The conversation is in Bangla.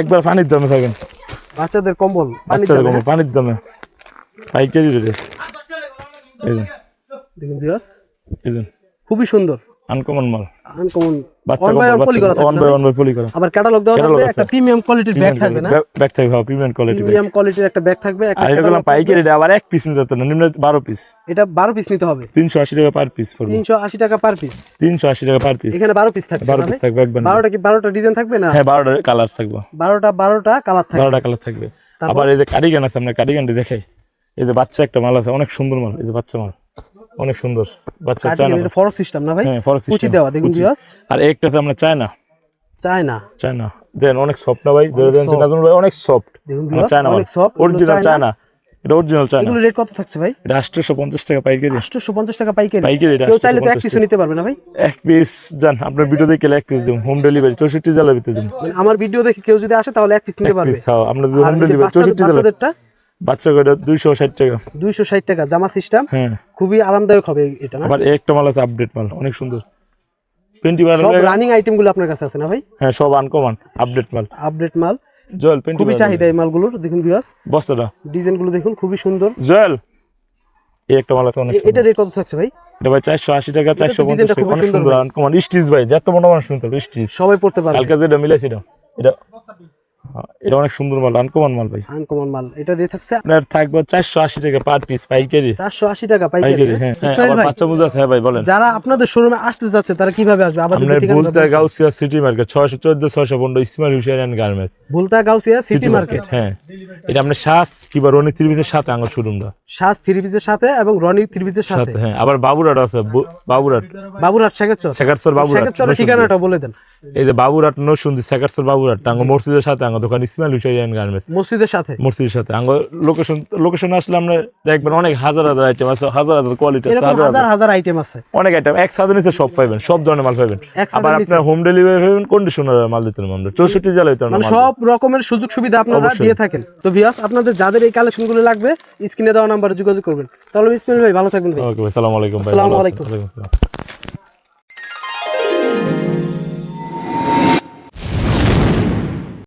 একবার পানির দামে থাকেন। বাচ্চাদের কম্বল বাচ্চাদের কম্বল কম পানির দামে। পাইকারি রেটে। দেখুন খুবই সুন্দর। আনকমন মাল। আনকমন বাচ্চা one by one by poly করা আবার ক্যাটালগ দেওয়া থাকবে একটা প্রিমিয়াম কোয়ালিটির ব্যাগ থাকবে না? ব্যাগ থাকবে ভাও প্রিমিয়াম কোয়ালিটি প্রিমিয়াম কোয়ালিটির একটা ব্যাগ থাকবে আর এটা catalog পাইকারি রেটে আবার এক পিস নিতে না নিম্ন বারো পিস এটা বারো পিস নিতে হবে। তিনশো আশি টাকা পার পিস পড়বে। তিনশো আশি টাকা পার পিস তিনশো আশি টাকা পার পিস এখানে বারো পিস থাকছে বারো পিস থাকবে একবার কি ডিজাইন থাকবে না? হ্যাঁ কালার থাকবে। বারোটা বারোটা কালার থাকবে। বারোটা কালার থাকবে। আবার এই যে কারিগান আছে আপনার কারিগানটি দেখাই। এই যে বাচ্চা একটা মাল আছে অনেক সুন্দর মাল এই যে বাচ্চা মাল। অনেক সুন্দর। বাচ্চা চায় না ফরক সিস্টেম না ভাই? হ্যাঁ ফরক কুচি দেওয়া দেখুন ভিউয়ার্স আর একটাতে আমরা চাই না চায় না চায় না দেন অনেক সফট না ভাই? ধরে দেন নাজমুল ভাই অনেক সফট দেখুন ভিউয়ার্স অনেক সফট অরিজিনাল চায় না এটা অরিজিনাল চায় না এগুলো রেট কত থাকছে ভাই? এটা আটশোশো পঞ্চাশ টাকা পাইকারি। আটশোশো পঞ্চাশ টাকা পাইকারি। পাইকারি এটা কেউ চাইলে তো এক 850 পিসও নিতে পারবে না ভাই? এক পিস যান আপনার ভিডিও দেখে এক পিস দিন হোম ডেলিভারি চৌষট্টি জেলার ভিতরে দিন মানে আমার ভিডিও দেখে কেউ যদি আসে তাহলে এক পিস নিতে পারবে। পিস হ্যাঁ আমরা যদি হোম ডেলিভারি বাচ্চাদের- চৌষট্টি জেলা বাচ্চাদেরটা বাচ্চা দুইশো ষাট টাকা। দুইশো ষাট টাকা জামা সিস্টেম হ্যাঁ। খুবই আরামদায়ক হবে এটা না? আবার একটা মাল আছে আপডেট মাল অনেক সুন্দর। টোয়েন্টি বার সব রানিং আইটেমগুলো আপনার কাছে আছে না ভাই? হ্যাঁ সব আনকমন আপডেট মাল। আপডেট মাল। জয়েল টোয়েন্টি খুবই চাহিদা এই মালগুলোর দেখুন বিয়াস বস্তাটা। ডিজাইনগুলো দেখুন খুবই সুন্দর। জয়েল। এই একটা মাল আছে অনেক এটা রেট কত থাকছে ভাই? এটা ভাই চারশো আশি টাকা চারশো পঞ্চাশ ডিজাইনটা টাকা অনেক সুন্দর সুন্দর আনকমন স্টিচ ভাই যত মনে শুনতে হবে স্টিচ সবাই পড়তে পারবে। কালকে যেটা মিলাইছি এটা এটা অনেক সুন্দর মাল আনকমন মাল ভাই। আনকমন মাল। এটা রেট থাকছে আপনার থাকবে চারশো আশি টাকা পার পিস পাইকারি। চারশো আশি টাকা পাইকারি। হ্যাঁ। বাচ্চা আছে ভাই বলেন। যারা আপনাদের শোরুমে আসতে যাচ্ছে তারা কীভাবে আসবে? বলতে গাউসিয়া সিটি মার্কেট ছয়শো চোদ্দ ছয়শো পনেরো Ismail Hussain and garments Bhulta Gausia city market হ্যাঁ। এটা আপনার শ্বাস কিংবা রনি ত্রিভিসের সাথে আঙুর শোরুমটা সাজ থ্রি পিসের সাথে এবং রনি থ্রি পিসের সাথে। হ্যাঁ। আবার বাবুরাট আছে বাবুরাট বাবুরহাট। শেখাচ্ছ শেখারসর বাবুরাট ঠিকানাটা বলে দেন। এই যে বাবুরাট নসুন্দি শেখারসর বাবুরাট আঙ্গ মসজিদের সাথে আঙ্গ দোকান ইসমাইল অ্যান্ড গার্মেন্টস মসজিদের সাথে? মসজিদের সাথে। আঙ্গ লোকেশন লোকেশন আসলে আমরা দেখবেন অনেক হাজার হাজার আইটেম আছে হাজার হাজার কোয়ালিটি আছে হাজার হাজার। হাজার আইটেম আছে। অনেক আইটেম এক সাথে নিচে সব পাইবেন সব ধরনের মাল ছাদের আবার। আপনার হোম ডেলিভারি পাবেন কন্ডিশনার মাল দিতে পারবেন আমরা। চৌষট্টি জেলায় তো আমরা মানে সব রকমের সুযোগ সুবিধা আপনারা দিয়ে থাকেন। তো ভিয়াস আপনাদের যাদের এই কালেকশনগুলো লাগবে স্ক্রিনে দেওয়া নাম্বারে যোগাযোগ করবেন। তাহলে ইসমাইল ভাই ভালো থাকবেন ভাই। ওকে ভাই সালাম আলাইকুম ভাই আসসালামু আলাইকুম। আসসালাম।